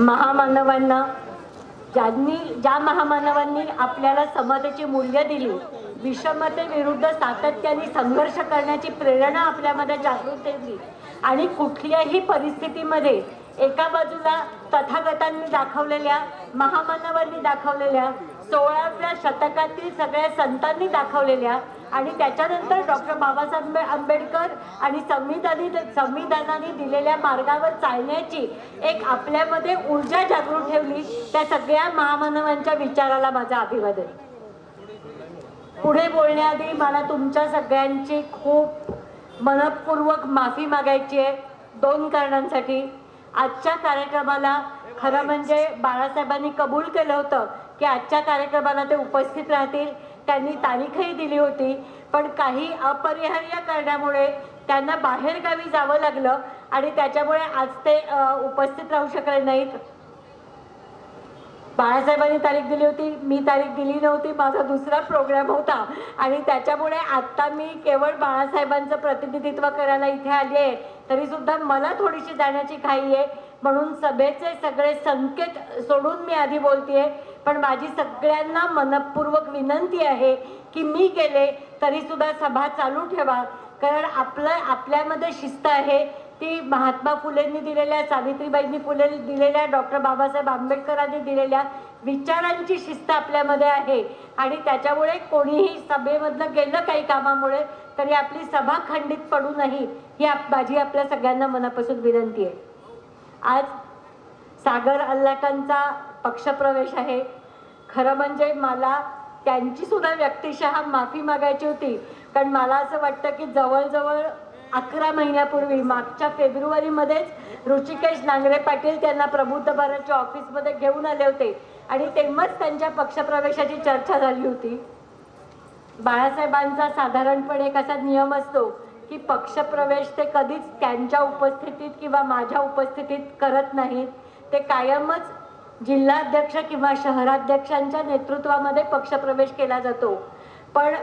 महामानवांना ज्यांनी ज्या महामानवांनी आपल्याला समतेची मूल्य दिली विषमतेविरुद्ध सातत्याने संघर्ष करण्याची प्रेरणा आपल्यामध्ये जागृत केली आणि कुठल्याही परिस्थितीमध्ये एका बाजूला तथागतांनी दाखवलेल्या महामानवांनी दाखवलेल्या सोळाव्या शतकातील सगळ्या संतांनी दाखवलेल्या आणि त्याच्यानंतर डॉक्टर बाबासाहेब आंबेडकर आणि संविधानी संविधानाने दिलेल्या मार्गावर चालण्याची एक आपल्यामध्ये ऊर्जा जागृत ठेवली त्या सगळ्या महामानवांच्या विचाराला माझा अभिवादन. पुढे बोलण्याआधी मला तुमच्या सगळ्यांची खूप मनपूर्वक माफी मागायची आहे. दोन कारणांसाठी. आजच्या कार्यक्रमाला खरं म्हणजे बाळासाहेबांनी कबूल केलं होतं की आजच्या कार्यक्रमाला ते उपस्थित राहतील. त्यांनी तारीखही दिली होती. पण काही अपरिहार्य कारणामुळे त्यांना बाहेरगावी जावं लागलं आणि त्याच्यामुळे आज ते उपस्थित राहू शकले नाहीत. बाळासाहेबांनी तारीख दिली होती. मी तारीख दिली नव्हती. माझा दुसरा प्रोग्राम होता. आणि त्याच्यामुळे आत्ता मी केवळ बाळासाहेबांचं प्रतिनिधित्व करायला इथे आली आहे. तरीसुद्धा मला थोडीशी जाण्याची घाई आहे. म्हणून सभेचे सगळे संकेत सोडून मी आधी बोलतेय पण माझी सगळ्यांना मनपूर्वक विनंती आहे की मी गेले तरी सुद्धा सभा चालू ठेवा. कारण आपलं आपल्यामध्ये शिस्त आहे. ती महात्मा फुलेंनी दिलेल्या सावित्रीबाईंनी फुले दिलेल्या डॉक्टर बाबासाहेब आंबेडकरांनी दिलेल्या विचारांची शिस्त आपल्यामध्ये आहे. आणि त्याच्यामुळे कोणीही सभेमधलं गेलं काही कामामुळे तरी आपली सभा खंडित पडू नाही ही आप माझी आपल्या सगळ्यांना मनापासून विनंती आहे. आज सागर अल्लाटांचा पक्षप्रवेश आहे. खरं म्हणजे मला त्यांची सुद्धा व्यक्तिशः माफी मागायची होती. कारण मला असं वाटतं की जवळजवळ अकरा महिन्यापूर्वी मागच्या फेब्रुवारीमध्येच ऋषिकेश नांगरे पाटील त्यांना प्रबुद्ध भारतच्या ऑफिसमध्ये घेऊन आले होते. आणि तेव्हाच त्यांच्या पक्षप्रवेशाची चर्चा झाली होती. बाळासाहेबांचा साधारणपणे एक असा नियम असतो की पक्षप्रवेश ते कधीच त्यांच्या उपस्थितीत किंवा माझ्या उपस्थितीत करत नाहीत. ते कायमच जिल्हाध्यक्ष किंवा शहराध्यक्षांच्या नेतृत्वामध्ये पक्षप्रवेश केला जातो. पण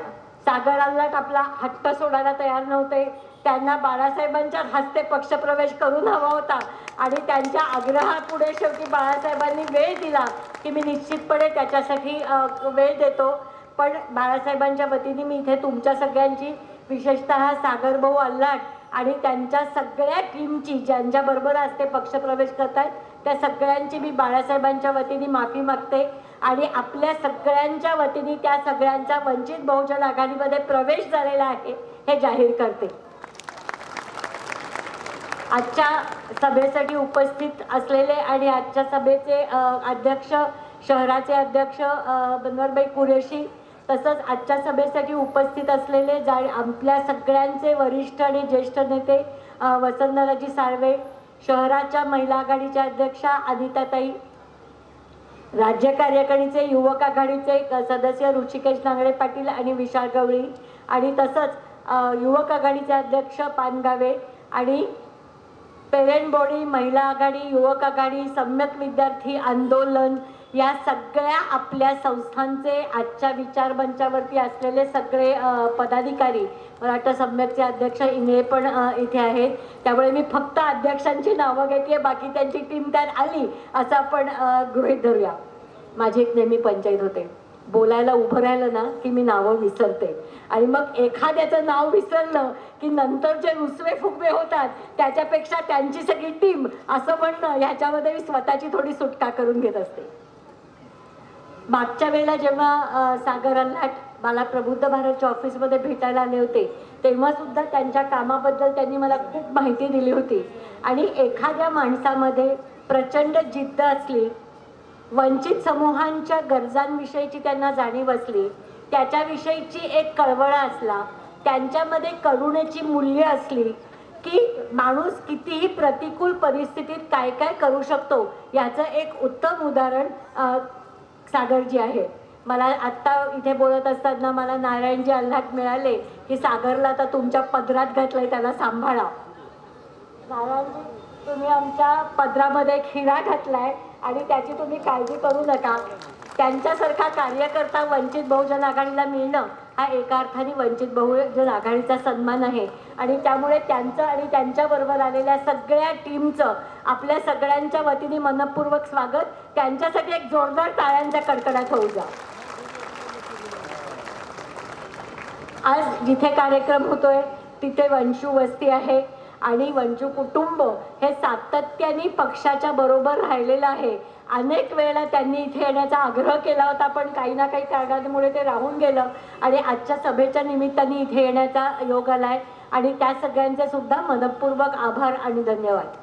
सागर आपला हट्ट सोडायला तयार नव्हते. त्यांना बाळासाहेबांच्या हस्ते पक्षप्रवेश करून हवा होता आणि त्यांच्या आग्रहापुढे शेवटी बाळासाहेबांनी वेळ दिला की मी निश्चितपणे त्याच्यासाठी वेळ देतो. पण बाळासाहेबांच्या वतीने मी इथे तुमच्या सगळ्यांची विशेषतः सागरभाऊ अल्लाट आणि त्यांच्या सगळ्या टीमची ज्यांच्याबरोबर आज ते पक्षप्रवेश करतात त्या सगळ्यांची मी बाळासाहेबांच्या वतीने माफी मागते आणि आपल्या सगळ्यांच्या वतीने त्या सगळ्यांचा वंचित बहुजन आघाडीमध्ये प्रवेश झालेला आहे हे जाहीर करते. आजच्या सभेसाठी उपस्थित असलेले आणि आजच्या सभेचे अध्यक्ष शहराचे अध्यक्ष बनवरबाई कुरेशी तसंच आजच्या सभेसाठी उपस्थित असलेले जा आपल्या सगळ्यांचे वरिष्ठ आणि ज्येष्ठ नेते वसंतदादाजी वसंतराजी साळवे शहराच्या महिला आघाडीच्या अध्यक्षा अनिताताई राज्य कार्यकारिणीचे युवक आघाडीचे सदस्य ऋषिकेश नांगडे पाटील आणि विशाल गवळी आणि तसंच युवक आघाडीचे अध्यक्ष पानगावे आणि पेरेंट बॉडी महिला आघाडी युवक आघाडी सम्यक विद्यार्थी आंदोलन या सगळ्या आपल्या संस्थांचे आजच्या विचारमंचावरती असलेले सगळे पदाधिकारी मराठा सम्यकचे अध्यक्ष इंगळे पण इथे आहेत. त्यामुळे मी फक्त अध्यक्षांची नावं घेते बाकी त्यांची टीम त्यात आली असं आपण गृहीत धरूया. माझी एक नेहमी पंचायत होते. बोलायला उभं राहिलं ना की मी नावं विसरते. आणि मग एखाद्याचं नाव विसरलं की नंतर जे रुसवे फुगवे होतात त्याच्यापेक्षा त्यांची सगळी टीम असं म्हणणं ह्याच्यामध्ये मी स्वतःची थोडी सुटका करून घेत असते. मागच्या वेळेला जेव्हा अ, सागर मला प्रबुद्ध भारतच्या ऑफिसमध्ये भेटायला आले होते तेव्हा सुद्धा त्यांच्या कामाबद्दल त्यांनी मला खूप माहिती दिली होती. आणि एखाद्या माणसामध्ये प्रचंड जिद्द असली वंचित समूहांच्या गरजांविषयीची त्यांना जाणीव असली त्याच्याविषयीची एक कळवळा असला त्यांच्यामध्ये करुणेची मूल्य असली की माणूस कितीही प्रतिकूल परिस्थितीत काय काय करू शकतो याचं एक उत्तम उदाहरण सागरजी आहे. मला आत्ता इथे बोलत असताना मला नारायणजी अल्हाट मिळाले की सागरला आता तुमच्या पदरात घातलंय त्याला सांभाळा. नारायणजी तुम्ही आमच्या पदरामध्ये एक हिरा घातलाय आणि त्याची तुम्ही काळजी करू नका. त्यांच्यासारखा कार्यकर्ता वंचित बहुजन आघाडीला मिळणं हा एका अर्थाने वंचित बहुजन आघाडीचा सन्मान आहे. आणि त्यामुळे त्यांचं आणि त्यांच्याबरोबर आलेल्या सगळ्या टीमचं आपल्या सगळ्यांच्या वतीने मनपूर्वक स्वागत. त्यांच्यासाठी एक जोरदार टाळ्यांच्या कडकडाट होऊ जा आज जिथे कार्यक्रम होतोय तिथे वंशू वस्ती आहे. आणि वंशू कुटुंब हे सातत्याने पक्षाच्या बरोबर राहिलेलं आहे. अनेक वेळेला त्यांनी इथे येण्याचा आग्रह केला होता पण काही ना काही कारणामुळे ते राहून गेलं. आणि आजच्या सभेच्या निमित्ताने इथे येण्याचा योग आलाय. आणि त्या सगळ्यांचे सुद्धा मनपूर्वक आभार आणि धन्यवाद.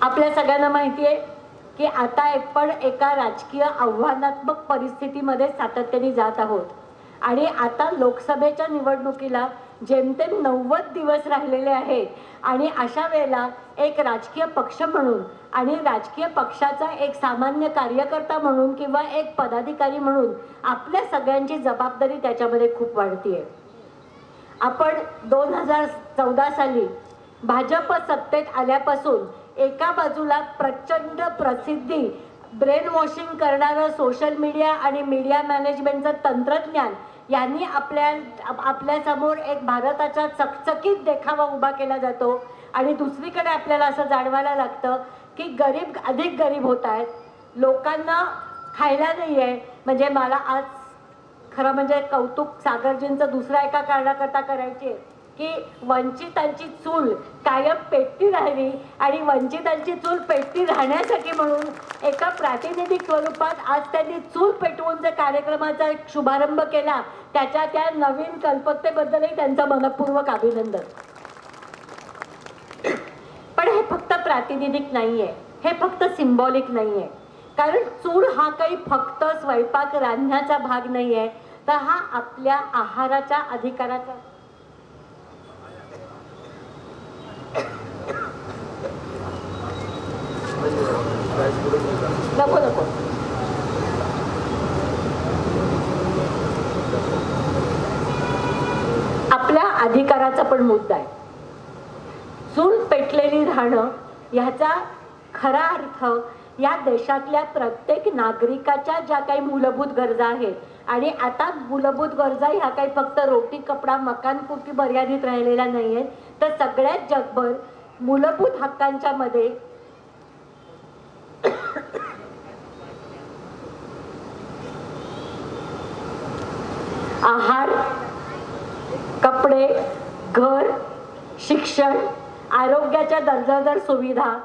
आपल्या सगळ्यांना माहिती आहे की आता आपण एका राजकीय आव्हानात्मक परिस्थितीमध्ये सातत्याने जात आहोत. आणि आता लोकसभेच्या निवडणुकीला जेमतेम नव्वद दिवस राहिलेले आहेत. आणि अशा वेळेला एक राजकीय पक्ष म्हणून आणि राजकीय पक्षाचा एक सामान्य कार्यकर्ता म्हणून किंवा एक पदाधिकारी म्हणून आपल्या सगळ्यांची जबाबदारी त्याच्यामध्ये खूप वाढतीये. आपण दोन हजार चौदा साली भाजप सत्तेत आल्यापासून एका बाजूला प्रचंड प्रसिद्धी ब्रेन वॉशिंग करणारं सोशल मीडिया आणि मीडिया मॅनेजमेंटचं तंत्रज्ञान यांनी आपल्या आपल्यासमोर एक भारताचा चकचकीत देखावा उभा केला जातो. आणि दुसरीकडे आपल्याला असं जाणवायला लागतं की गरीब अधिक गरीब होत आहेत. लोकांना खायला नाही आहे म्हणजे मला आज खरं म्हणजे कौतुक सागरजींचं दुसऱ्या एका कारणाकरता करायची आहे की वंचितांची चूल कायम पेटती राहिली आणि वंचितांची चूल पेटती राहण्यासाठी म्हणून एका प्रातिनिधिक स्वरूपात आज त्यांनी चूल पेटवून जे कार्यक्रमाचा एक शुभारंभ केला त्याच्या त्या नवीन कल्पकतेबद्दलही त्यांचं मनपूर्वक अभिनंदन. पण हे फक्त प्रातिनिधिक नाहीये हे फक्त सिम्बॉलिक नाहीये. कारण चूल हा काही फक्त स्वयंपाक रांधण्याचा भाग नाहीये तर हा आपल्या आहाराच्या अधिकाराचा नको नको. आपल्या अधिकाराचा पण मुद्दा आहे. चूल पेटलेली राहणं ह्याचा खरा अर्थ या देशातल्या प्रत्येक नागरिकाच्या ज्या काही मूलभूत गरजा आहेत आणि आता मूलभूत गरजा ह्या काही फक्त रोटी कपडा मकानपुरती मर्यादित राहिलेल्या नाही आहेत तर सगळ्यात जगभर मूलभूत हक्कांच्या मध्ये आहार कपडे घर शिक्षण आरोग्याच्या दर्जादर सुविधा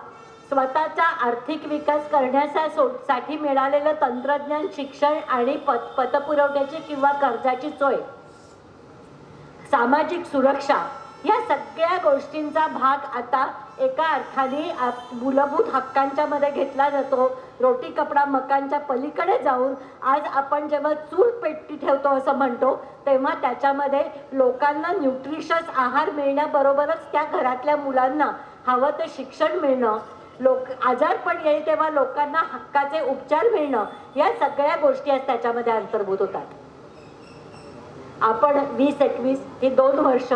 स्वतःचा आर्थिक विकास करण्यासाठी मिळालेलं तंत्रज्ञान शिक्षण आणि पत पतपुरवठ्याची किंवा कर्जाची सोय. सामाजिक सुरक्षा. या सगळ्या गोष्टींचा भाग आता एका अर्थाने मूलभूत हक्कांच्या मध्ये घेतला जातो. रोटी कपडा मकांच्या पलीकडे जाऊन आज आपण जेव्हा चूल पेटी ठेवतो असं म्हणतो तेव्हा त्याच्यामध्ये लोकांना न्यूट्रिशस आहार मिळण्याबरोबरच त्या घरातल्या मुलांना हवं ते शिक्षण मिळणं लोक आजारपण येईल तेव्हा लोकांना हक्काचे उपचार मिळणं या सगळ्या गोष्टी आज त्याच्यामध्ये अंतर्भूत होतात. आपण वीस एकवीस ही दोन वर्ष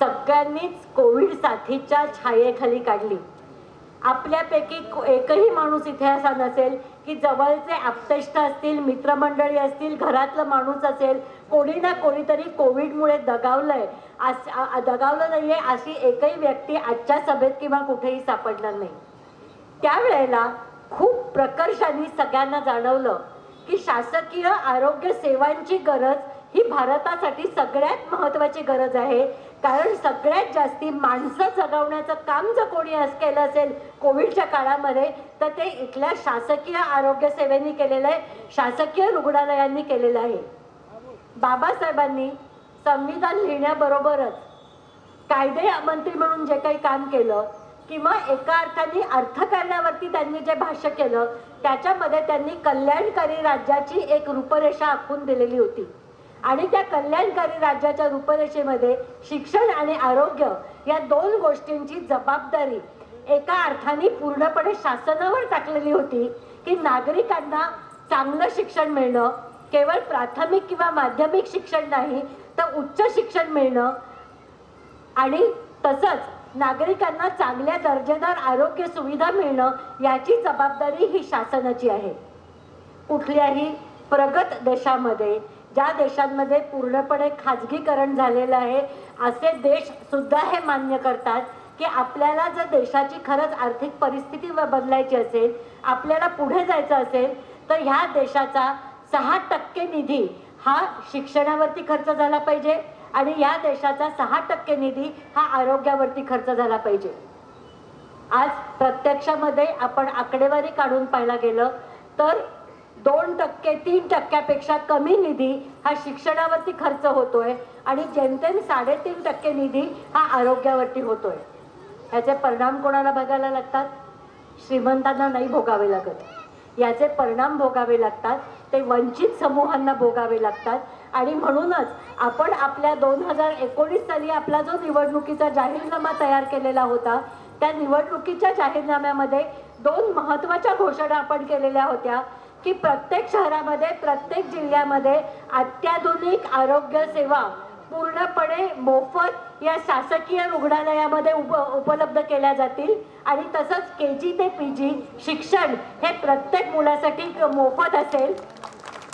सगळ्यांनीच कोविड साथीच्या छायेखाली काढली. आपल्यापैकी एकही माणूस इथे असा नसेल की जवळचे आप्तेष्ट असतील मित्रमंडळी असतील घरातलं माणूस असेल कोणी ना कोणीतरी कोविडमुळे दगावलंय. अस- आ- दगावलं नाहीये अशी एकही व्यक्ती आजच्या सभेत किंवा कुठेही सापडणार नाही. त्यावेळेला खूप प्रकर्षाने सगळ्यांना जाणवलं की शासकीय आरोग्य सेवांची गरज ही भारतासाठी सगळ्यात महत्वाची गरज आहे. कारण सगळ्यात जास्ती माणसं जगवण्याचं काम जर कोणी असं केलं असेल कोविडच्या काळामध्ये तर ते इथल्या शासकीय आरोग्य सेवेने केलेलं आहे शासकीय रुग्णालयांनी केलेलं आहे. बाबासाहेबांनी संविधान लिहिण्याबरोबरच कायदे मंत्री म्हणून जे काही काम केलं किंवा एका अर्थाने अर्थकारणावरती त्यांनी जे भाष्य केलं त्याच्यामध्ये त्यांनी कल्याणकारी राज्याची एक रूपरेषा आखून दिलेली होती. आणि त्या कल्याणकारी राज्याच्या रूपरेषेमध्ये शिक्षण आणि आरोग्य या दोन गोष्टींची जबाबदारी एका अर्थाने पूर्णपणे शासनावर टाकलेली होती की नागरिकांना चांगलं शिक्षण मिळणं केवळ प्राथमिक किंवा माध्यमिक शिक्षण नाही तर उच्च शिक्षण मिळणं आणि तसंच नागरिकांना चांगल्या दर्जेदार आरोग्य सुविधा मिळणं याची जबाबदारी ही शासनाची आहे. कुठल्याही प्रगत देशामध्ये ज्या देशांमध्ये पूर्णपणे खाजगीकरण झालेलं आहे असे देश सुद्धा हे मान्य करतात की आपल्याला जर देशाची खरंच आर्थिक परिस्थिती बदलायची असेल आपल्याला पुढे जायचं असेल तर ह्या देशाचा सहा टक्के निधी हा शिक्षणावरती खर्च झाला पाहिजे आणि या देशाचा सहा टक्के निधी हा आरोग्यावरती खर्च झाला पाहिजे. आज प्रत्यक्षामध्ये आपण आकडेवारी काढून पाहायला गेलं तर दोन टक्के तीन टक्क्यापेक्षा कमी निधी हा शिक्षणावरती खर्च होतोय आणि जेमतेम साडेतीन टक्के निधी हा आरोग्यावरती होतोय. ह्याचे परिणाम कोणाला बघायला लागतात? श्रीमंतांना नाही भोगावे लागत. याचे परिणाम भोगावे लागतात ते वंचित समूहांना भोगावे लागतात आणि म्हणूनच आपण आपल्या दोन हजार एकोणीस साली आपला जो निवडणुकीचा जाहीरनामा तयार केलेला होता त्या निवडणुकीच्या जाहीरनाम्यामध्ये दोन महत्त्वाच्या घोषणा आपण केलेल्या होत्या. की प्रत्येक शहरामध्ये प्रत्येक जिल्ह्यामध्ये अत्याधुनिक आरोग्य सेवा पूर्णपणे मोफत या शासकीय रुग्णालयामध्ये उप उपलब्ध केल्या जातील. आणि तसंच के जी ते पी जी शिक्षण हे प्रत्येक मुलासाठी मोफत असेल.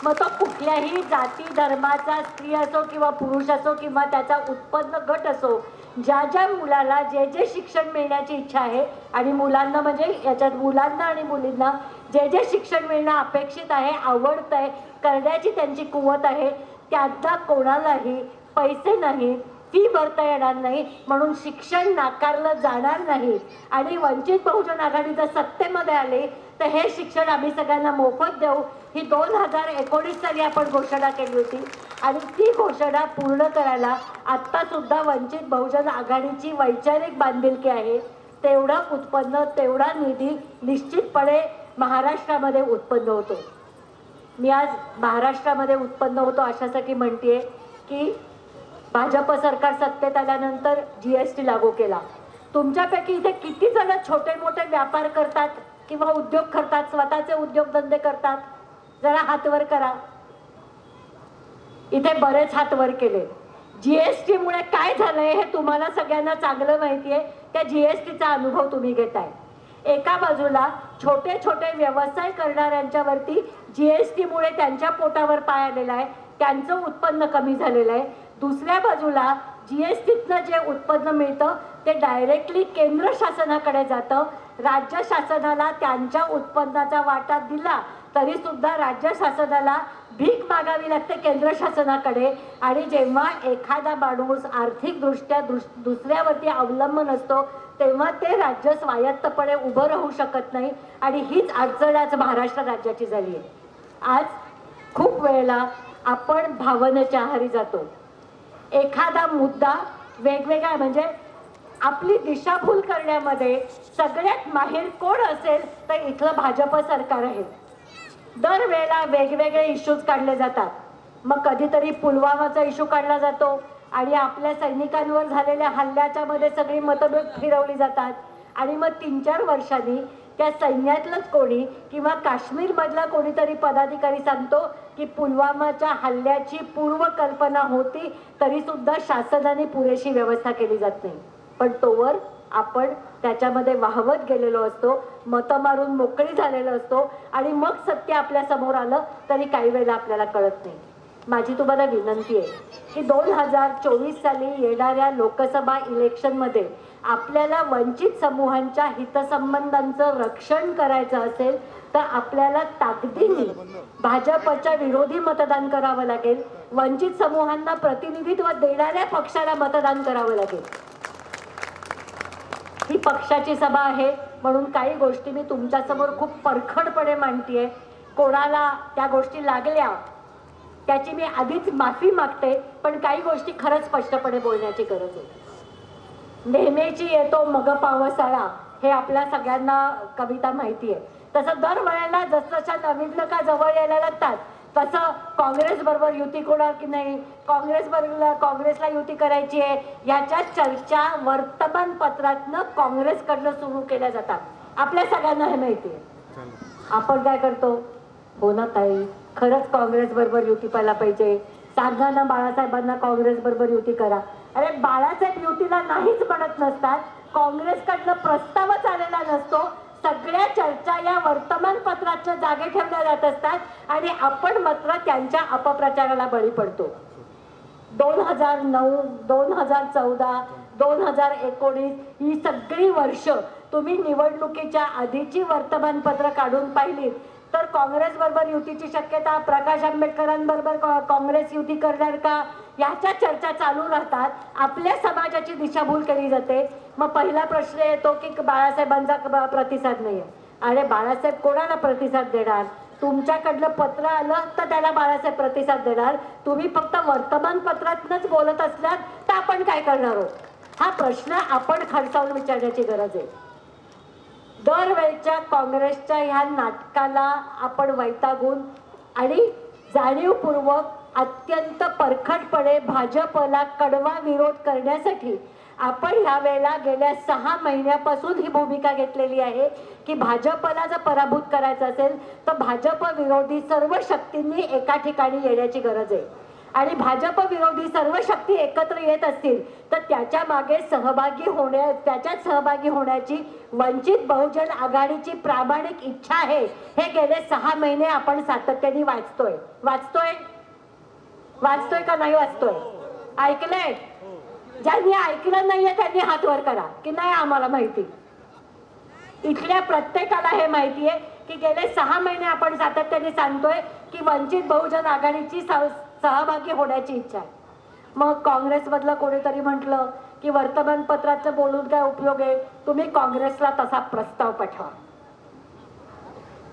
मग तो कुठल्याही जाती धर्माचा स्त्री असो किंवा पुरुष असो किंवा त्याचा उत्पन्न गट असो ज्या ज्या मुलाला जे जे शिक्षण मिळण्याची इच्छा आहे आणि मुलांना म्हणजे याच्यात मुलांना आणि मुलींना जे जे शिक्षण मिळणं अपेक्षित आहे आवडतं आहे करण्याची त्यांची कुवत आहे त्यांना कोणालाही पैसे नाही फी भरता येणार नाही म्हणून शिक्षण नाकारलं जाणार नाही. आणि वंचित बहुजन आघाडी जर सत्तेमध्ये आली तर हे शिक्षण आम्ही सगळ्यांना मोफत देऊ. ही दोन हजार एकोणीस साली आपण घोषणा केली होती. आणि ती घोषणा पूर्ण करायला आत्तासुद्धा वंचित बहुजन आघाडीची वैचारिक बांधिलकी आहे. तेवढं उत्पन्न तेवढा निधी निश्चितपणे महाराष्ट्रामध्ये उत्पन्न होतो. मी आज महाराष्ट्रामध्ये उत्पन्न होतो अशासाठी म्हणतेय की भाजप सरकार सत्तेत आल्यानंतर जी एस टी लागू केला. तुमच्यापैकी इथे किती जण छोटे मोठे व्यापार करतात किंवा उद्योग करतात स्वतःचे उद्योगधंदे करतात? जरा हातवर करा. इथे बरेच हातवर केले. केले एस टीमुळे काय झालंय हे तुम्हाला सगळ्यांना चांगलं माहिती आहे त्या जीएसटीचा अनुभव तुम्ही घेताय. एका बाजूला छोटे छोटे व्यवसाय करणाऱ्यांच्यावरती जीएसटी मुळे त्यांच्या पोटावर पाय आलेला आहे. त्यांचं उत्पन्न कमी झालेलं आहे. दुसऱ्या बाजूला जीएसटीतनं जे उत्पन्न मिळतं ते डायरेक्टली केंद्र शासनाकडे जातं. राज्य शासनाला त्यांच्या उत्पन्नाचा वाटा दिला तरी सुद्धा राज्य शासनाला भीक मागावी लागते केंद्र शासनाकडे. आणि जेव्हा एखादा माणूस आर्थिकदृष्ट्या दुस दुसऱ्यावरती अवलंबून असतो तेव्हा ते राज्य स्वायत्तपणे उभं राहू शकत नाही आणि हीच अडचण आज महाराष्ट्र राज्याची झाली आहे. आज खूप वेळेला आपण भावनेच्या आहारी जातो. एखादा मुद्दा वेगवेगळा म्हणजे आपली दिशाभूल करण्यामध्ये सगळ्यात माहीर कोण असेल तर इथलं भाजप सरकार आहे. दरवेळेला वेगवेगळे इश्यूज काढले जातात. मग कधीतरी पुलवामाचा इश्यू काढला जातो. आणि आपल्या सैनिकांवर झालेल्या हल्ल्याच्या मध्ये सगळी मतभेद फिरवली जातात. आणि मग तीन चार वर्षांनी त्या सैन्यातलंच कोणी किंवा काश्मीरमधला कोणीतरी पदाधिकारी सांगतो की पुलवामाच्या हल्ल्याची पूर्वकल्पना होती तरीसुद्धा शासनाने पुरेशी व्यवस्था केली जात नाही. पण तोवर आपण त्याच्यामध्ये वाहवत गेलेलो असतो मतं मारून मोकळी झालेलो असतो आणि मग सत्य आपल्यासमोर आलं तरी काही वेळेला आपल्याला कळत नाही. माझी तुम्हाला विनंती आहे की दोन हजार चोवीस साली येणाऱ्या लोकसभा इलेक्शनमध्ये आपल्याला वंचित समूहांच्या हितसंबंधांचं रक्षण करायचं असेल तर आपल्याला ताकदीने भाजपच्या विरोधी मतदान करावं लागेल. वंचित समूहांना प्रतिनिधित्व देणाऱ्या पक्षाला मतदान करावं लागेल. ही पक्षाची सभा आहे म्हणून काही गोष्टी मी तुमच्यासमोर खूप परखडपणे मांडतीये. कोणाला त्या गोष्टी लागल्या त्याची मी आधीच माफी मागते पण काही गोष्टी खरंच स्पष्टपणे बोलण्याची गरज आहे नेहमीची येतो मग पावसाळा हे आपल्या सगळ्यांना कविता माहिती आहे तसं दरवेळेला जसजशा नवीनका जवळ यायला लागतात तसं काँग्रेस बरोबर युती होणार की नाही काँग्रेस बरोबर काँग्रेसला युती करायची आहे याच्या चर्चा वर्तमानपत्रातनं काँग्रेसकडनं सुरू केल्या जातात. आपल्या सगळ्यांना हे माहिती आहे आपण काय करतो? हो ना ताई. खरंच काँग्रेस बरोबर युती पाहायला पाहिजे. सांगा ना बाळासाहेबांना काँग्रेस बरोबर युती करा. अरे बाळासाहेब युतीला नाहीच म्हणत नसतात. काँग्रेसकडनं प्रस्तावच आलेला नसतो. सगळ्या चर्चा या वर्तमानपत्राच्या जागे ठेवल्या जात असतात आणि आपण मात्र त्यांच्या अपप्रचाराला बळी पडतो. दोन हजार नऊ दोन हजार चौदा दोन हजार एकोणीस ही सगळी वर्ष तुम्ही निवडणुकीच्या आधीची वर्तमानपत्र काढून पाहिली तर काँग्रेस बरोबर युतीची शक्यता प्रकाश आंबेडकरांबरोबर काँग्रेस युती करणार का? याच्या चर्चा चालू राहतात. आपल्या समाजाची दिशाभूल केली जाते. मग पहिला प्रश्न येतो की बाळासाहेबांचा प्रतिसाद प्रतिसाद नाहीये. अरे बाळासाहेब कोणाला प्रतिसाद देणार? तुमच्याकडलं पत्र आलं तर त्याला बाळासाहेब प्रतिसाद देणार. तुम्ही फक्त वर्तमानपत्रातनच बोलत असल्यात तर आपण काय करणार आहोत? हा प्रश्न आपण खडसावून विचारण्याची गरज आहे. दरवेळच्या काँग्रेसच्या ह्या नाटकाला आपण वैतागून आणि जाणीवपूर्वक अत्यंत परखडपणे भाजपला कडवा विरोध करण्यासाठी आपण ह्या वेळेला गेल्या सहा महिन्यापासून ही भूमिका घेतलेली आहे की भाजपला जर पराभूत करायचं असेल तर भाजप विरोधी सर्व शक्तींनी एका ठिकाणी येण्याची गरज आहे. आणि भाजप विरोधी सर्व शक्ती एकत्र येत असतील तर त्याच्यामागे सहभागी होण्या त्याच्यात सहभागी होण्याची वंचित बहुजन आघाडीची प्रामाणिक इच्छा आहे. हे गेले सहा महिने आपण सातत्याने वाचतोय. वाचतोय? वाचतोय का नाही वाचतोय? ऐकलंय? ज्यांनी ऐकलं नाहीये त्यांनी हात वर करा की नाही आम्हाला माहिती? इथल्या प्रत्येकाला हे माहितीये की गेले सहा महिने आपण सातत्याने सांगतोय की वंचित बहुजन आघाडीची सहभागी होण्याची इच्छा आहे. मग काँग्रेसमधलं कोणीतरी म्हटलं की वर्तमानपत्राचं बोलून काय उपयोग आहे? तुम्ही काँग्रेसला तसा प्रस्ताव पाठवा.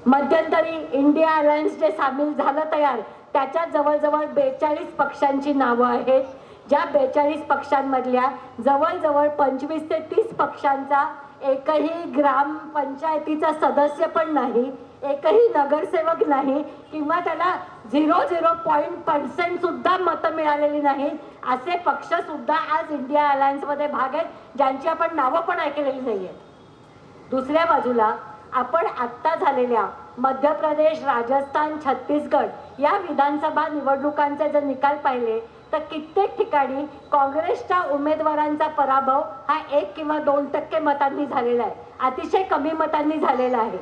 मध्यंतरी इंडिया अलायन्स जे सामील झालं तयार त्याच्या जवळजवळ बेचाळीस पक्षांची नावं आहेत. ज्या बेचाळीस पक्षांमधल्या जवळजवळ पंचवीस ते तीस पक्षांचा एकही ग्रामपंचायतीचा सदस्य पण नाही. एकही नगरसेवक नाही किंवा त्याला झिरो झिरो पॉईंट पर्सेंट सुद्धा मतं मिळालेली नाही असे पक्ष सुद्धा आज इंडिया अलायन्समध्ये भाग आहेत ज्यांची आपण नावं पण ऐकलेली नाही आहेत दुसऱ्या बाजूला आपण आत्ता झालेल्या मध्य प्रदेश राजस्थान छत्तीसगड या विधानसभा निवडणुकांचे जर निकाल पाहिले तर कित्येक ठिकाणी काँग्रेसच्या उमेदवारांचा पराभव हा एक किंवा दोन टक्के मतांनी झालेला आहे. अतिशय कमी मतांनी झालेला आहे.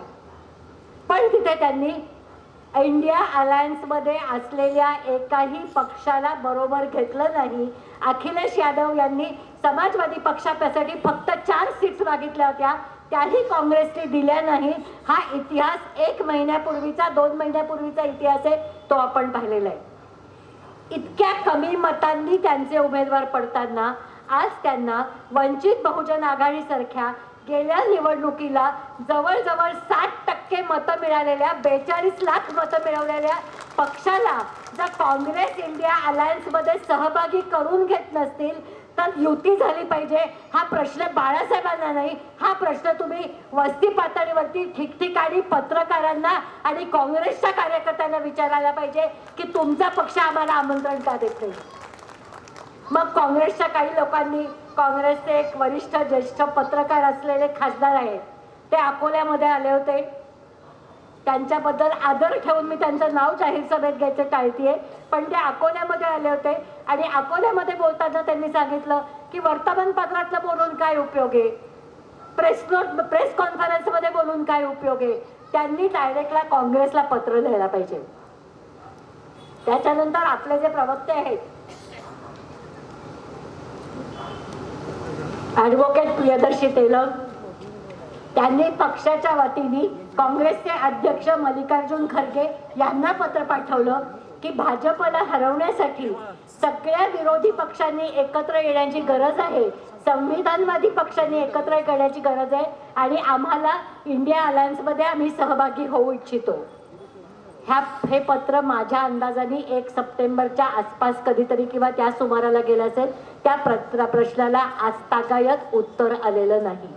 पण तिथे त्यांनी इंडिया अलायन्समध्ये असलेल्या एकाही पक्षाला बरोबर घेतलं नाही. अखिलेश यादव यांनी समाजवादी पक्षासाठी फक्त चार सीट्स मागितल्या होत्या. त्याही काँग्रेसने दिल्या नाही. हा इतिहास एक महिन्यापूर्वीचा दोन महिन्यापूर्वीचा इतिहास आहे तो आपण पाहिलेला आहे. इतक्या कमी मतांनी त्यांचे उमेदवार पडताना आज त्यांना वंचित बहुजन आघाडीसारख्या गेल्या निवडणुकीला जवळजवळ साठ टक्के मतं मिळालेल्या बेचाळीस लाख मतं मिळवलेल्या पक्षाला जर काँग्रेस इंडिया अलायन्समध्ये सहभागी करून घेत नसतील तर युती झाली पाहिजे. हा प्रश्न बाळासाहेबांना नाही हा प्रश्न तुम्ही वस्ती पातळीवरती ठिकठिकाणी पत्रकारांना आणि काँग्रेसच्या कार्यकर्त्यांना विचारायला पाहिजे की तुमचा पक्ष आम्हाला आमंत्रण का देत नाही? मग काँग्रेसच्या काही लोकांनी काँग्रेसचे एक वरिष्ठ ज्येष्ठ पत्रकार असलेले खासदार आहेत. ते अकोल्यामध्ये आले होते. त्यांच्याबद्दल आदर ठेवून मी त्यांचं नाव जाहीर सभेत घ्यायचं टाळतीये. पण ते अकोल्यामध्ये आले होते आणि अकोल्यामध्ये बोलताना त्यांनी सांगितलं की वर्तमानपत्रातलं बोलून काय उपयोग आहे? प्रेस नोट प्रेस कॉन्फरन्समध्ये बोलून काय उपयोग आहे? त्यांनी डायरेक्टला काँग्रेसला पत्र लिहायला पाहिजे. त्याच्यानंतर आपले जे प्रवक्ते आहेत ॲडव्होकेट प्रियदर्शी तेलंग त्यांनी पक्षाच्या वतीने काँग्रेसचे अध्यक्ष मल्लिकार्जुन खरगे यांना पत्र पाठवलं की भाजपला हरवण्यासाठी सगळ्या विरोधी पक्षांनी एकत्र येण्याची गरज आहे. संविधानवादी पक्षांनी एकत्र करण्याची गरज आहे आणि आम्हाला इंडिया अलायन्समध्ये आम्ही सहभागी होऊ इच्छितो. ह्या हे पत्र माझ्या अंदाजाने एक सप्टेंबरच्या आसपास कधीतरी किंवा त्या सुमाराला गेलं असेल त्या प्र प्रश्नाला आजतागायत उत्तर आलेलं नाही.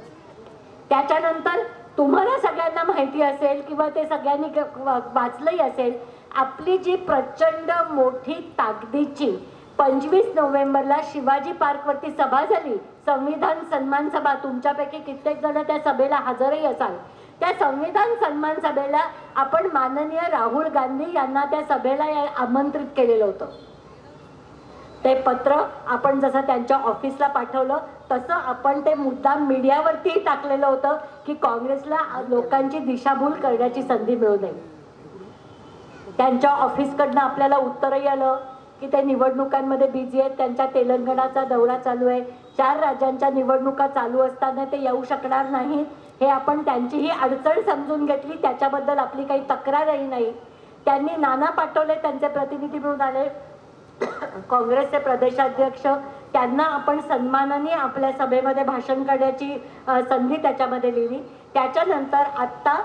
त्याच्यानंतर तुम्हाला सगळ्यांना माहिती असेल किंवा ते सगळ्यांनी वाचलंही असेल आपली जी प्रचंड मोठी ताकदीची पंचवीस नोव्हेंबरला शिवाजी पार्कवरती सभा झाली संविधान सन्मान सभा तुमच्यापैकी कित्येक जण त्या सभेला हजरही असाल त्या संविधान सन्मान सभेला आपण माननीय राहुल गांधी यांना त्या सभेला या- आमंत्रित केलेलं होतं. ते पत्र आपण जसं त्यांच्या ऑफिसला पाठवलं तसं आपण ते मुद्दाम मीडियावरतीही टाकलेलं होतं की काँग्रेसला लोकांची दिशाभूल करण्याची संधी मिळू नये. त्यांच्या ऑफिसकडनं आपल्याला उत्तरही आलं की ते निवडणुकांमध्ये बिझी आहेत त्यांच्या तेलंगणाचा दौरा चालू आहे. चार राज्यांच्या निवडणुका चालू असताना ते येऊ शकणार नाहीत. हे आपण त्यांचीही अडचण समजून घेतली त्याच्याबद्दल आपली काही तक्रारही नाही. त्यांनी नाना पाटोले त्यांचे प्रतिनिधी म्हणून आले काँग्रेसचे प्रदेशाध्यक्ष त्यांना आपण सन्मानाने आपल्या सभेमध्ये भाषण करण्याची संधी त्याच्यामध्ये लिहिली त्याच्यानंतर आत्ता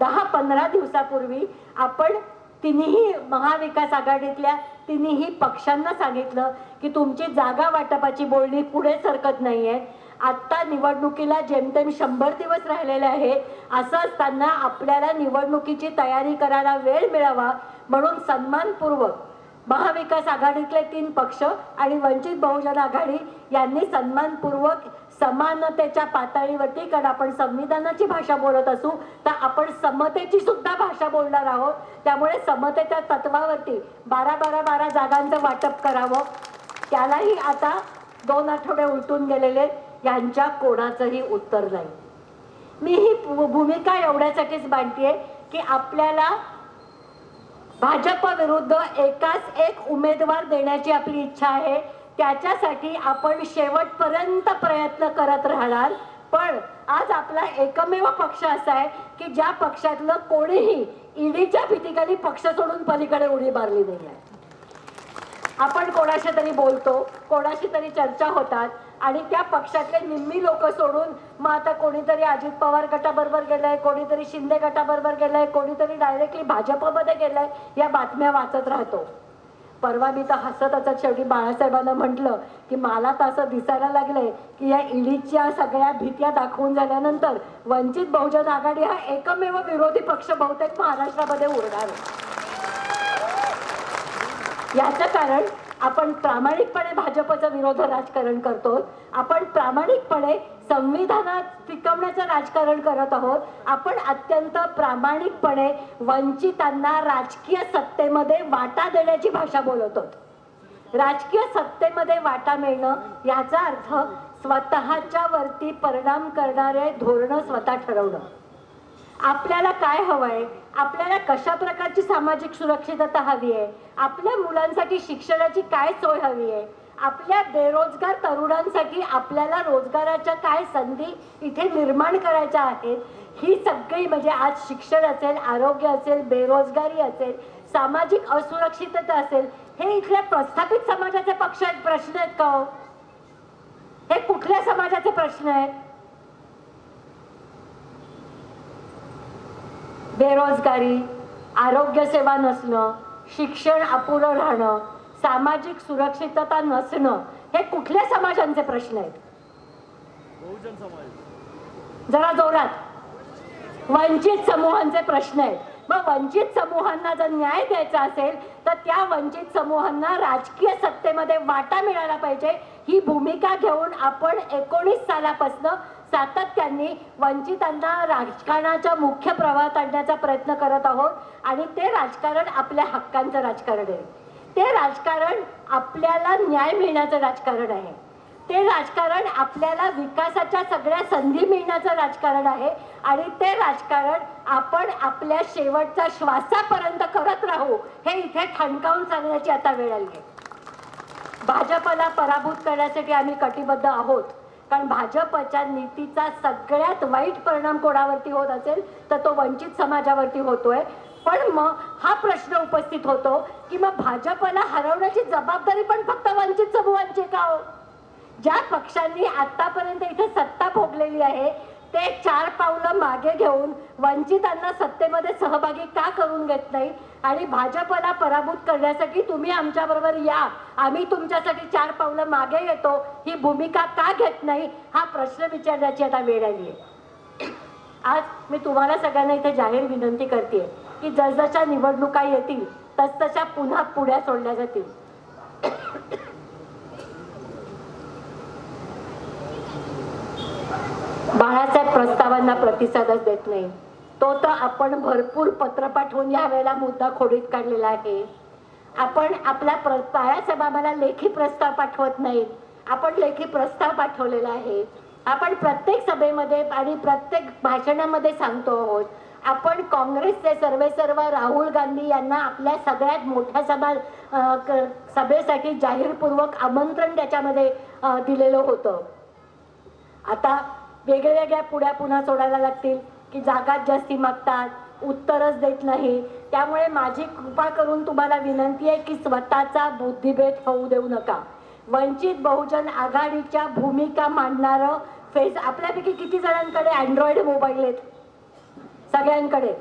दहा पंधरा दिवसापूर्वी आपण तिन्ही महाविकास आघाडीतल्या तिन्ही पक्षांना सांगितलं की तुमची जागा वाटपाची बोलणी पुढे सरकत नाहीये. आत्ता निवडणुकीला जेमतेम शंभर दिवस राहिलेले आहे असं असताना आपल्याला निवडणुकीची तयारी करायला वेळ मिळावा म्हणून सन्मानपूर्वक महाविकास आघाडीतले तीन पक्ष आणि वंचित बहुजन आघाडी यांनी सन्मानपूर्वक समानतेच्या पातळीवरती कारण आपण संविधानाची भाषा बोलत असू तर आपण समतेची सुद्धा भाषा बोलणार आहोत. त्यामुळे समतेच्या तत्वावरती बारा बारा बारा जागांचं वाटप करावं. त्यालाही आता दोन आठवडे उलटून गेलेले यांच्या कोणाचंही उत्तर नाही. मी ही भूमिका एवढ्यासाठीच मांडते की आपल्याला भाजप विरुद्ध एकाच एक उमेदवार देण्याची आपली इच्छा आहे. त्याच्यासाठी आपण शेवटपर्यंत प्रयत्न करत राहणार. पण आज आपला एकमेव पक्ष असा आहे की ज्या पक्षातलं कोणीही ईडीच्या भीतीखाली पक्ष सोडून पलीकडे उडी मारली नाही आहे. आपण कोणाशी तरी बोलतो कोणाशी तरी चर्चा होतात आणि त्या पक्षातले निम्मी लोक सोडून मग आता कोणीतरी अजित पवार गटाबरोबर गेलंय कोणीतरी शिंदे गटाबरोबर गेलंय कोणीतरी डायरेक्टली भाजपमध्ये गेलंय या बातम्या वाचत राहतो. परवा मी तर हसत हसत शेवटी बाळासाहेबांना म्हटलं की मला तर असं दिसायला लागलंय की या ईडीच्या सगळ्या भीत्या दाखवून झाल्यानंतर वंचित बहुजन आघाडी हा एकमेव विरोधी पक्ष बहुतेक महाराष्ट्रामध्ये उरणार आहे. याचं कारण आपण प्रामाणिकपणे भाजपचं विरोध राजकारण करतो. आपण प्रामाणिकपणे संविधानात टिकवण्याचं राजकारण करत आहोत. आपण अत्यंत प्रामाणिकपणे वंचितांना राजकीय सत्तेमध्ये वाटा देण्याची भाषा बोलवतो राजकीय सत्तेमध्ये वाटा मिळणं याचा अर्थ स्वतःच्या वरती परिणाम करणारे धोरणं स्वतः ठरवणं. आपल्याला काय हवंय? आपल्याला कशा प्रकारची सामाजिक सुरक्षितता हवी आहे आपल्या मुलांसाठी शिक्षणाची काय सोय हवी आहे आपल्या बेरोजगार तरुणांसाठी आपल्याला रोजगाराच्या काय संधी इथे निर्माण करायच्या आहेत? ही सगळी म्हणजे आज शिक्षण असेल आरोग्य असेल बेरोजगारी असेल सामाजिक असुरक्षितता असेल हे इथल्या प्रस्थापित समाजाचे पक्ष आहेत प्रश्न आहेत का हो? हे कुठल्या समाजाचे प्रश्न आहेत? बेरोजगारी आरोग्य सेवा नसणं शिक्षण अपुरं राहणं सामाजिक सुरक्षितता नसणं हे कुठल्या समाजांचे प्रश्न आहेत? जरा जोरात. वंचित समूहांचे प्रश्न आहेत. मग वंचित समूहांना जर न्याय द्यायचा असेल तर त्या वंचित समूहांना राजकीय सत्तेमध्ये वाटा मिळाला पाहिजे. ही भूमिका घेऊन आपण एकोणीस सालापासनं सातत्याने वंचितांना राजकारणाच्या मुख्य प्रवाहात आणण्याचा प्रयत्न करत आहोत आणि ते राजकारण आपल्या हक्कांचं राजकारण आहे. ते राजकारण आपल्याला न्याय मिळण्याचं राजकारण आहे. ते राजकारण आपल्याला विकासाच्या सगळ्या संधी मिळण्याचं राजकारण आहे आणि ते राजकारण आपण आपल्या शेवटच्या श्वासापर्यंत करत राहू हे इथे ठणकावून सांगण्याची आता वेळ आली आहे. भाजपला पराभूत करण्यासाठी आम्ही कटिबद्ध आहोत. कारण भाजपच्या नीतीचा सगळ्यात वाईट परिणाम कोणावरती होत असेल तर तो वंचित समाजावरती होतोय. पण मग हा प्रश्न उपस्थित होतो की मग भाजपला हरवण्याची जबाबदारी पण फक्त वंचित समूहांची का हो? ज्या पक्षांनी आतापर्यंत इथे सत्ता भोगलेली आहे ते चार पावलं मागे घेऊन वंचितांना सत्तेमध्ये सहभागी का करून घेत नाही? आणि भाजपला पराभूत करण्यासाठी तुम्ही आमच्या बरोबर या. आम्ही तुमच्यासाठी चार पावलं मागे येतो. ही भूमिका का घेत नाही? हा प्रश्न विचारण्याची आता वेळ आली आहे. आज मी तुम्हाला सगळ्यांना इथे जाहीर विनंती करते की जसजशा निवडणुका येतील तसतशा पुन्हा पुढ्या सोडल्या जातील. बाळासाहेब प्रस्तावांना प्रतिसादच देत नाही. तो तर आपण भरपूर पत्र पाठवून या वेळेला मुद्दा खोडीत काढलेला आहे. आपण आपला प्र बाळासाहेब आम्हाला लेखी प्रस्ताव पाठवत नाहीत. आपण लेखी प्रस्ताव पाठवलेला आहे. आपण प्रत्येक सभेमध्ये आणि प्रत्येक भाषणामध्ये सांगतो आहोत. आपण काँग्रेसचे सर्वे सर्व राहुल गांधी यांना आपल्या सगळ्यात मोठ्या सभा क- सभेसाठी जाहीरपूर्वक आमंत्रण त्याच्यामध्ये दिलेलं होतं. आता वेगळ्या पुढ्या पुन्हा सोडायला लागतील की जागाच जास्ती मागतात उत्तरच देत नाही. त्यामुळे माझी कृपा करून तुम्हाला विनंती आहे की स्वतःचा बुद्धिभेद होऊ देऊ नका. वंचित बहुजन आघाडीच्या भूमिका मांडणारं फेस आपल्यापैकी किती जणांकडे? अँड्रॉइड मोबाईल आहेत. सगळ्यांकडे.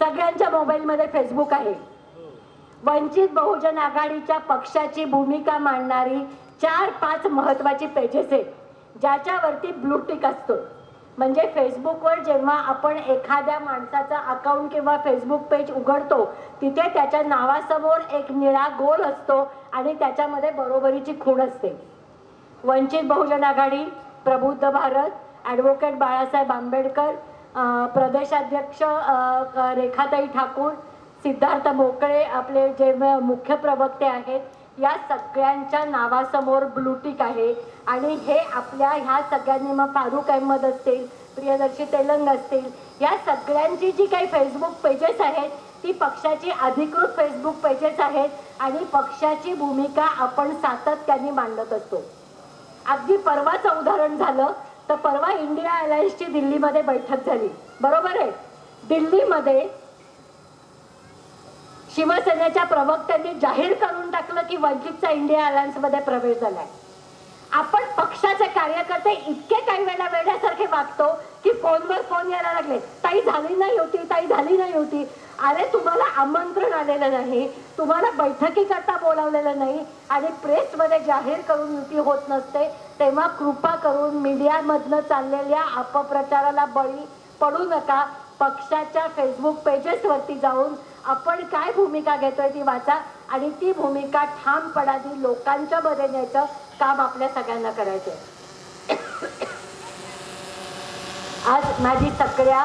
सगळ्यांच्या मोबाईलमध्ये फेसबुक आहे. वंचित बहुजन आघाडीच्या पक्षाची भूमिका मांडणारी चार पाच महत्वाची पेजेस आहेत. ज्याच्यावरती ब्लूटिक असतो. म्हणजे फेसबुकवर जेव्हा आपण एखाद्या माणसाचा अकाउंट किंवा फेसबुक पेज उघडतो तिथे त्याच्या नावासमोर एक निळा गोल असतो आणि त्याच्यामध्ये बरोबरीची खूण असते. वंचित बहुजन आघाडी प्रबुद्ध भारत ॲडव्होकेट बाळासाहेब आंबेडकर प्रदेशाध्यक्ष रेखाताई ठाकूर सिद्धार्थ मोकळे आपले जे मुख्य प्रवक्ते आहेत या सगळ्यांच्या नावासमोर ब्लूटिक आहे. आणि हे आपल्या ह्या सगळ्यांनी मग फारूक अहमद असतील प्रियदर्शी तेलंग असतील या सगळ्यांची जी काही फेसबुक पेजेस आहेत ती पक्षाची अधिकृत फेसबुक पेजेस आहेत आणि पक्षाची भूमिका आपण सातत्याने मांडत असतो. अगदी परवाचं उदाहरण झालं तर परवा इंडिया अलायन्सची दिल्लीमध्ये बैठक झाली. बरोबर आहे? दिल्लीमध्ये शिवसेनेच्या प्रवक्त्यांनी जाहीर करून टाकलं की वंचितचा इंडिया अलायन्समध्ये प्रवेश झालाय. आपण पक्षाचे कार्यकर्ते इतके काही वेळा वेड्यासारखे वागतो की फोनवर फोन यायला लागले. ताई झाली नाही होती ताई झाली नाही होती. अरे तुम्हाला आमंत्रण आलेलं नाही तुम्हाला बैठकीकरता बोलावलेलं नाही आणि प्रेसमध्ये जाहीर करून युती होत नसते तेव्हा कृपा करून मीडियामधनं चाललेल्या अपप्रचाराला बळी पडू नका. पक्षाच्या फेसबुक पेजेसवरती जाऊन आपण काय भूमिका घेतोय ती वाचा आणि ती भूमिका ठामपणाने लोकांच्या बरे न्यायचं काम आपल्या सगळ्यांना करायचंय. आज माझी सगळ्या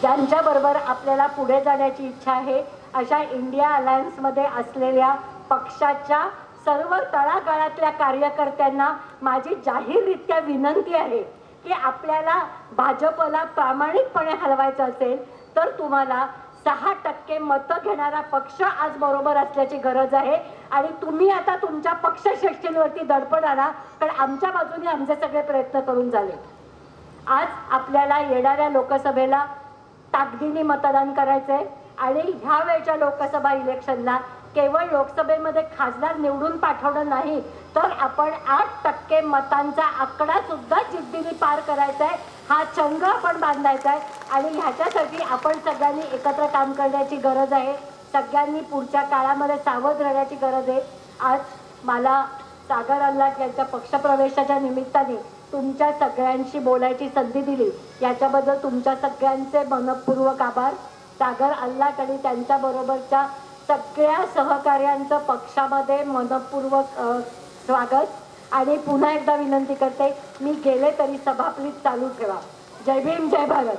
ज्यांच्या बरोबर आपल्याला पुढे जाण्याची इच्छा आहे अशा इंडिया अलायन्समध्ये असलेल्या पक्षाच्या सर्व तळागाळातल्या कार्यकर्त्यांना माझी जाहीररित्या विनंती आहे की आपल्याला भाजपला प्रामाणिकपणे हलवायचं असेल तर तुम्हाला सहा टक्के मतं घेणारा पक्ष आज बरोबर असल्याची गरज आहे. आणि तुम्ही आता तुमच्या पक्षश्रेष्ठींवरती दडपण आणा कारण आमच्या बाजूने आमचे सगळे प्रयत्न करून झाले. आज आपल्याला येणाऱ्या लोकसभेला ताकदीने मतदान करायचंय आणि ह्या वेळच्या लोकसभा इलेक्शनला केवळ लोकसभेमध्ये खासदार निवडून पाठवणं नाही तर आपण आठ टक्के मतांचा आकडा सुद्धा जिद्दीने पार करायचा आहे हा चंग आपण बांधायचा आहे आणि ह्याच्यासाठी आपण सगळ्यांनी एकत्र काम करण्याची गरज आहे. सगळ्यांनी पुढच्या काळामध्ये सावध राहण्याची गरज आहे. आज मला सागर अल्लाट यांच्या पक्षप्रवेशाच्या निमित्ताने तुमच्या सगळ्यांशी बोलायची संधी दिली. याच्याबद्दल तुमच्या सगळ्यांचे मनपूर्वक आभार. सागर अल्लाट आणि त्यांच्याबरोबरच्या सगळ्या सहकार्यांचं पक्षामध्ये मनपूर्वक स्वागत. आणि पुन्हा एकदा विनंती करते मी गेले तरी सभा प्लीज चालू ठेवा. जय भीम जय भारत.